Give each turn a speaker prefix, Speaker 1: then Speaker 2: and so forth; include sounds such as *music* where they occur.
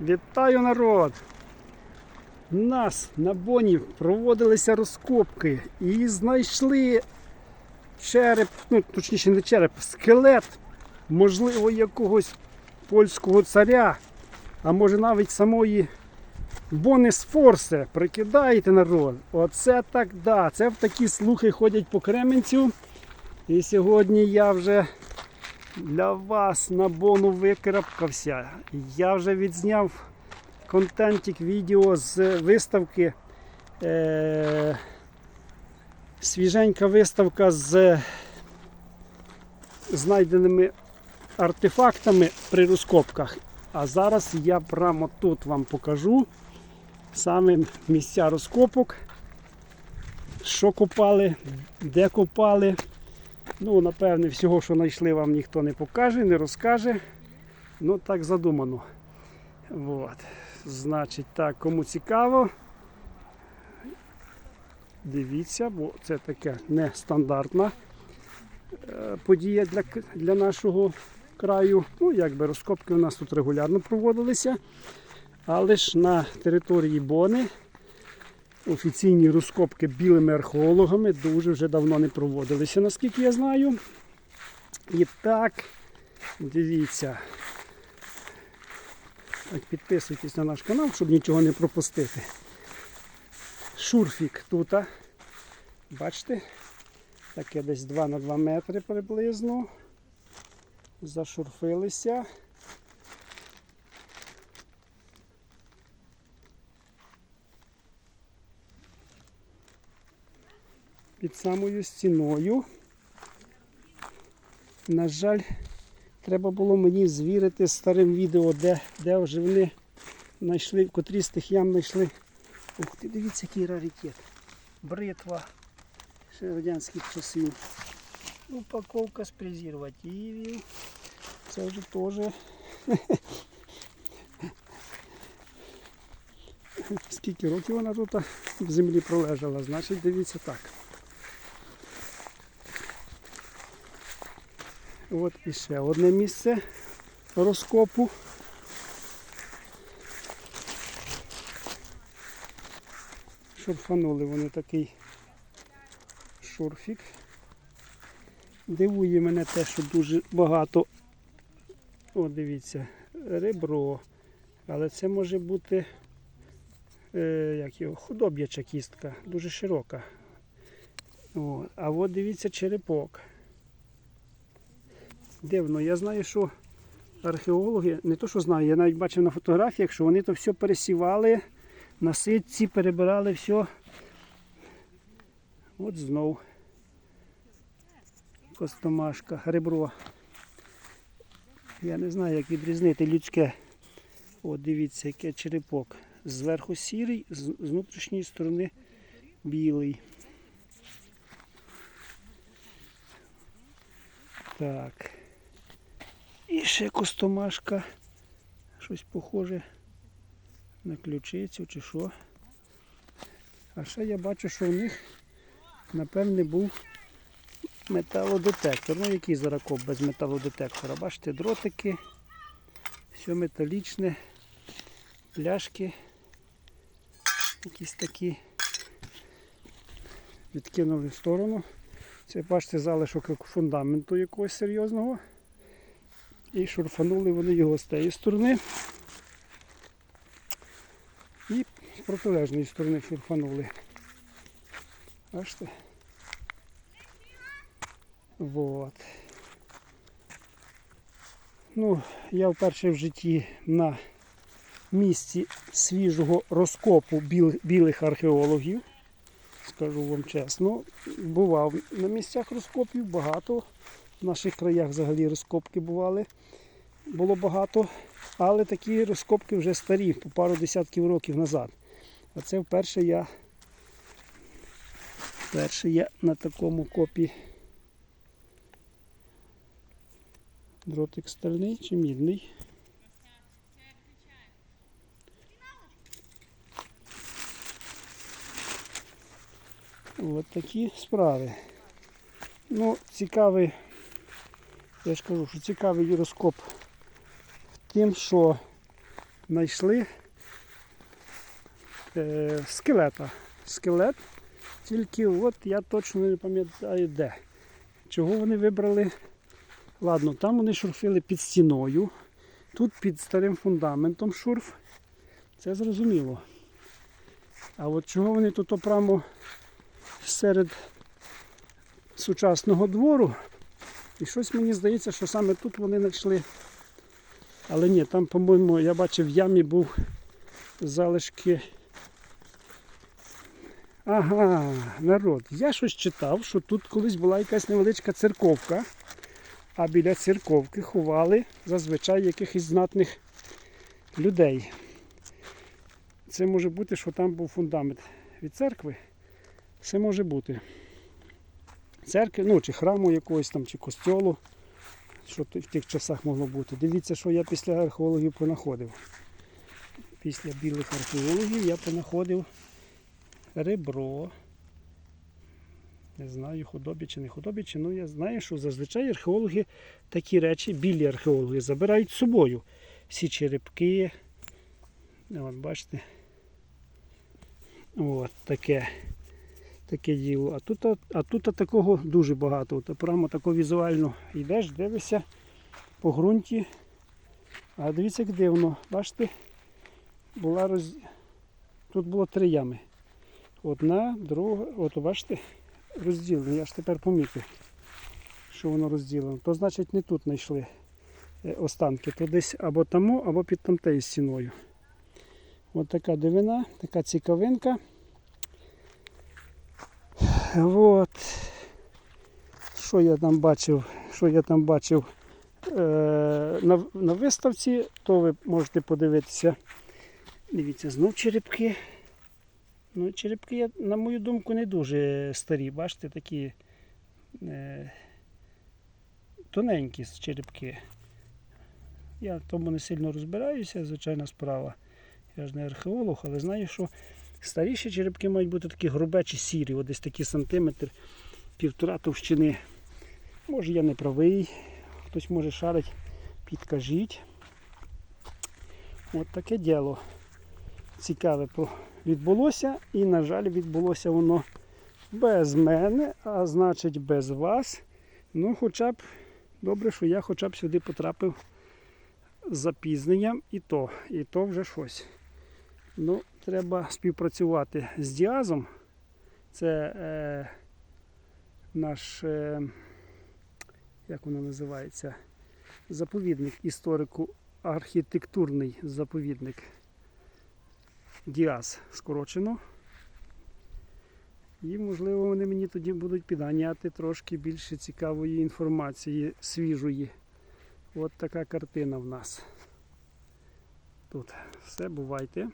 Speaker 1: Вітаю народ! У нас на Боні проводилися розкопки і знайшли череп, ну точніше не череп, скелет, можливо, якогось польського царя, а може навіть самої Бони Сфорсе. Прикидаєте народ? Оце так да. Це в такі слухи ходять по Кременцю. І сьогодні я вже для вас на бону викарабкався. Я вже відзняв контентик відео з виставки. Е- свіженька виставка з знайденими артефактами при розкопках. А зараз я прямо тут вам покажу саме місця розкопок, що копали, де копали. Ну, напевне, всього, що знайшли, вам ніхто не покаже, не розкаже. Ну, так задумано. Вот. Значить, так, кому цікаво, дивіться, бо це таке нестандартна е, подія для, для нашого краю. Ну, якби розкопки у нас тут регулярно проводилися. Але ж на території Бони офіційні розкопки білими археологами дуже вже давно не проводилися, наскільки я знаю. І так, дивіться. Так, підписуйтесь на наш канал, щоб нічого не пропустити. Шурфік тут. Бачите? Таке десь 2 на 2 метри приблизно. Зашурфилися. Під самою стіною. На жаль, треба було мені звірити старим відео, де, де вже вони знайшли, котрі з тих ям знайшли. Ух ти, дивіться, який раритет. Бритва ще радянських часів. Упаковка з презервативів. Це вже теж. *laughs* Скільки років вона тут в землі пролежала, значить дивіться так. От і ще одне місце розкопу. Шурфанули вони такий шурфік. Дивує мене те, що дуже багато. О, дивіться, ребро. Але це може бути е, як його, худоб'яча кістка, дуже широка. О, а от дивіться черепок. Дивно, я знаю, що археологи, не то що знаю, я навіть бачив на фотографіях, що вони то все пересівали, на ситці перебирали все. От знов. Костомашка, ребро. Я не знаю, як відрізнити людське. От дивіться, яке черепок. Зверху сірий, з внутрішньої сторони білий. Так. Ще костомашка. Щось похоже на ключицю чи що. А ще я бачу, що в них, напевне, був металодетектор. Ну, який зараз без металодетектора. Бачите, дротики, все металічне, пляшки. Якісь такі відкинули в сторону. Це бачите залишок фундаменту якогось серйозного. І шурфанули вони його з тієї сторони. І з протилежної сторони шурфанули. Бачите? Вот. Ну, я вперше в житті на місці свіжого розкопу біл- білих археологів. Скажу вам чесно, бував на місцях розкопів багато. В наших краях взагалі розкопки бували. Було багато, але такі розкопки вже старі, по пару десятків років назад. А це вперше я, вперше я на такому копі. Дротик стальний чи мідний. От такі справи. Ну, цікавий, я ж кажу, що цікавий розкоп тим, що знайшли е, скелета. Скелет, тільки от я точно не пам'ятаю де. Чого вони вибрали? Ладно, там вони шурфили під стіною, тут під старим фундаментом шурф. Це зрозуміло. А от чого вони тут прямо серед сучасного двору? І щось мені здається, що саме тут вони знайшли. Але ні, там, по-моєму, я бачив в ямі був залишки. Ага, народ. Я щось читав, що тут колись була якась невеличка церковка, а біля церковки ховали зазвичай якихось знатних людей. Це може бути, що там був фундамент від церкви. Це може бути. Церкви, ну чи храму якогось там, чи костьолу, що в тих часах могло бути. Дивіться, що я після археологів понаходив. Після білих археологів я понаходив ребро. Не знаю, худобі чи не худобі, чи ну я знаю, що зазвичай археологи такі речі, білі археологи, забирають з собою. Всі черепки. От, бачите. От таке. Таке діло. А тут, а тут такого дуже багато. От прямо тако візуально йдеш, дивишся по ґрунті. А дивіться, як дивно. Бачите, була роз... тут було три ями. Одна, друга, от бачите, розділено. Я ж тепер помітив, що воно розділено. То значить не тут знайшли е, останки. То десь або тому, або під тамтею стіною. От така дивина, така цікавинка. От. Що я там бачив? Що я там бачив е, на, на виставці, то ви можете подивитися. Дивіться, знов черепки. Ну, черепки, на мою думку, не дуже старі. Бачите, такі е, тоненькі черепки. Я тому не сильно розбираюся, звичайна справа. Я ж не археолог, але знаю, що старіші черепки мають бути такі грубечі сірі, от десь такі сантиметр, півтора товщини. Може я не правий, хтось може шарить, підкажіть. От таке діло цікаве відбулося і, на жаль, відбулося воно без мене, а значить без вас. Ну, хоча б добре, що я хоча б сюди потрапив з запізненням і то, і то вже щось. Ну, треба співпрацювати з Діазом. Це е, наш, е, як воно називається, заповідник історику, архітектурний заповідник. Діаз скорочено. І, можливо, вони мені тоді будуть підганяти трошки більше цікавої інформації, свіжої. От така картина в нас. Тут все, бувайте.